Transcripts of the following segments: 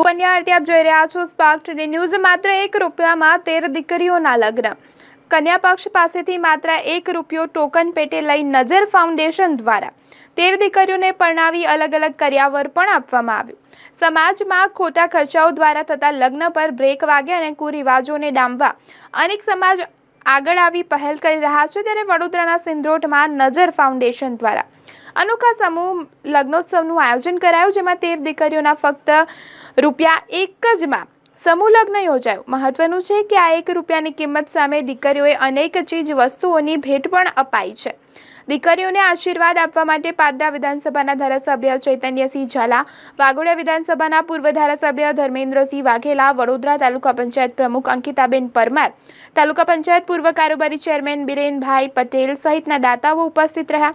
કન્યા આરતી આપ જોઈ રહ્યા છો સ્પાર્ક ટુડે ન્યૂઝ માત્ર એક રૂપિયામાં તેર દીકરીઓના લગ્ન. કન્યા પક્ષ પાસેથી માત્ર એક રૂપિયો ટોકન પેટે લઈ નજર ફાઉન્ડેશન દ્વારા તેર દીકરીઓને પરણાવી અલગ અલગ કર્યાવર પણ આપવામાં આવ્યું. સમાજમાં ખોટા ખર્ચાઓ દ્વારા થતા લગ્ન પર બ્રેક વાગે અને કુરિવાજોને ડામવા અનેક સમાજ આગળ આવી પહેલ કરી રહ્યા છે, ત્યારે વડોદરાના સિંદ્રોટમાં નજર ફાઉન્ડેશન દ્વારા. અનોખા સમૂહ લગ્નોત્સવનું આયોજન કરાયું, જેમાં તેર દીકરીઓના ફક્ત રૂપિયા એક જ માં સમૂહ લગ્ન યોજાયું. મહત્વનું છે કે આ એક રૂપિયાની કિંમત સામે દીકરીઓએ અનેક ચીજ વસ્તુઓની ભેટ પણ અપાઈ છે. દીકરીઓને આશીર્વાદ આપવા માટે પાદરા વિધાનસભાના ધારાસભ્ય ચૈતન્યસિંહ ઝાલા વાઘોડિયા વિધાનસભાના પૂર્વ ધારાસભ્ય ધર્મેન્દ્રસિંહ વાઘેલા, વડોદરા તાલુકા પંચાયત પ્રમુખ અંકિતાબેન પરમાર, તાલુકા પંચાયત પૂર્વ કારોબારી ચેરમેન બિરેનભાઈ પટેલ સહિતના દાતાઓ ઉપસ્થિત રહ્યા.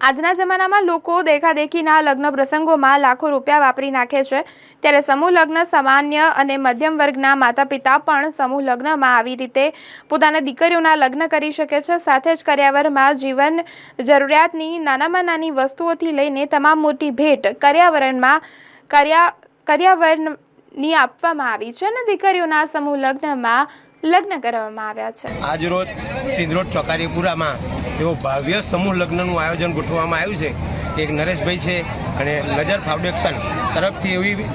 આજના જમાનામાં લોકો દેખાદેખીના લગ્ન પ્રસંગોમાં લાખો રૂપિયા વાપરી નાખે છે. ત્યારે સમૂહ લગ્ન સામાન્ય અને મધ્યમ વર્ગના માતા પિતા પણ સમૂહ લગ્નમાં આવી રીતે પોતાના દીકરીઓના લગ્ન કરી શકે છે. સાથે જ કર્યાવરમાં જીવન જરૂરિયાતની નાનામાં નાની વસ્તુઓથી લઈને તમામ મોટી ભેટ કર્યાવરણમાં કર્યા કર્યાવરણની આપવામાં આવી છે અને દીકરીઓના સમૂહ લગ્નમાં લગ્ન કરવામાં આવ્યા છે. આજરોજ સિંધરોડ ચોકારીપુરામાં એવો ભવ્ય સમૂહ લગ્નનું આયોજન ગોઠવવામાં આવ્યું છે. એક નરેશભાઈ છે અને નજર ફાઉન્ડેશન તરફથી એવી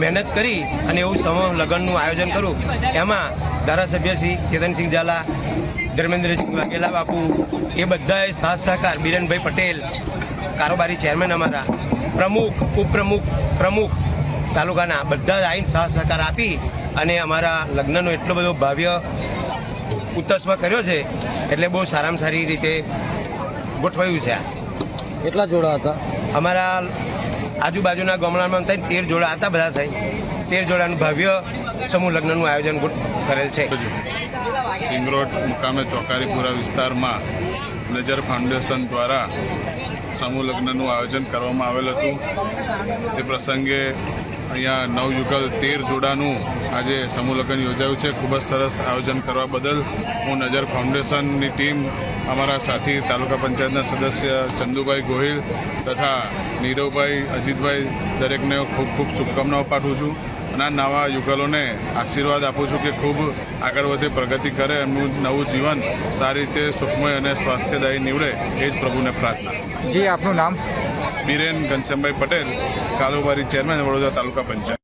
મહેનત કરી અને એવું સમૂહ લગ્નનું આયોજન કરું એમાં ધારાસભ્ય શ્રી ચેતનસિંહ ઝાલા, ધર્મેન્દ્રસિંહ વાઘેલા બાપુ, એ બધાએ સાથ સહકાર. બિરેનભાઈ પટેલ, કારોબારી ચેરમેન અમારા. પ્રમુખ, ઉપપ્રમુખ, પ્રમુખ તાલુકાના બધા જ આવીને સહ સહકાર આપી અને અમારા લગ્નનો એટલો બધો ભવ્ય ઉત્તસ્વ કર્યો છે એટલે બહુ સારામાં સારી રીતે ગોઠવાયું છે આ. કેટલા જોડા હતા? અમારા આજુબાજુના ગામડામાં થઈ તેર જોડા હતા બધા થઈ. તેર જોડાનું ભવ્ય સમૂહ લગ્નનું આયોજન કરેલ છે. સિંગરોડ મુકામે ચોકારીપુરા વિસ્તારમાં નજર ફાઉન્ડેશન દ્વારા સમૂહ લગ્નનું આયોજન કરવામાં આવેલ હતું. તે પ્રસંગે અહીંયા નવયુગલ તેર જોડાનું આજે સમૂહ યોજાયું છે. ખૂબ જ સરસ આયોજન કરવા બદલ હું નજર ફાઉન્ડેશનની ટીમ, અમારા સાથી તાલુકા પંચાયતના સદસ્ય ચંદુભાઈ ગોહિલ તથા નીરવભાઈ, અજીતભાઈ દરેકને ખૂબ ખૂબ શુભકામનાઓ પાઠવું છું અને નવા યુગલોને આશીર્વાદ આપું છું કે ખૂબ આગળ વધે, પ્રગતિ કરે, એમનું નવું જીવન સારી રીતે સુખમય અને સ્વાસ્થ્યદાયી નીવડે, એ જ પ્રભુને પ્રાર્થના. જી, આપનું નામ? બિરેન ઘનશ્યામભાઈ પટેલ કારોબારી ચેરમેન વડોદરા તાલુકા પંચાયત.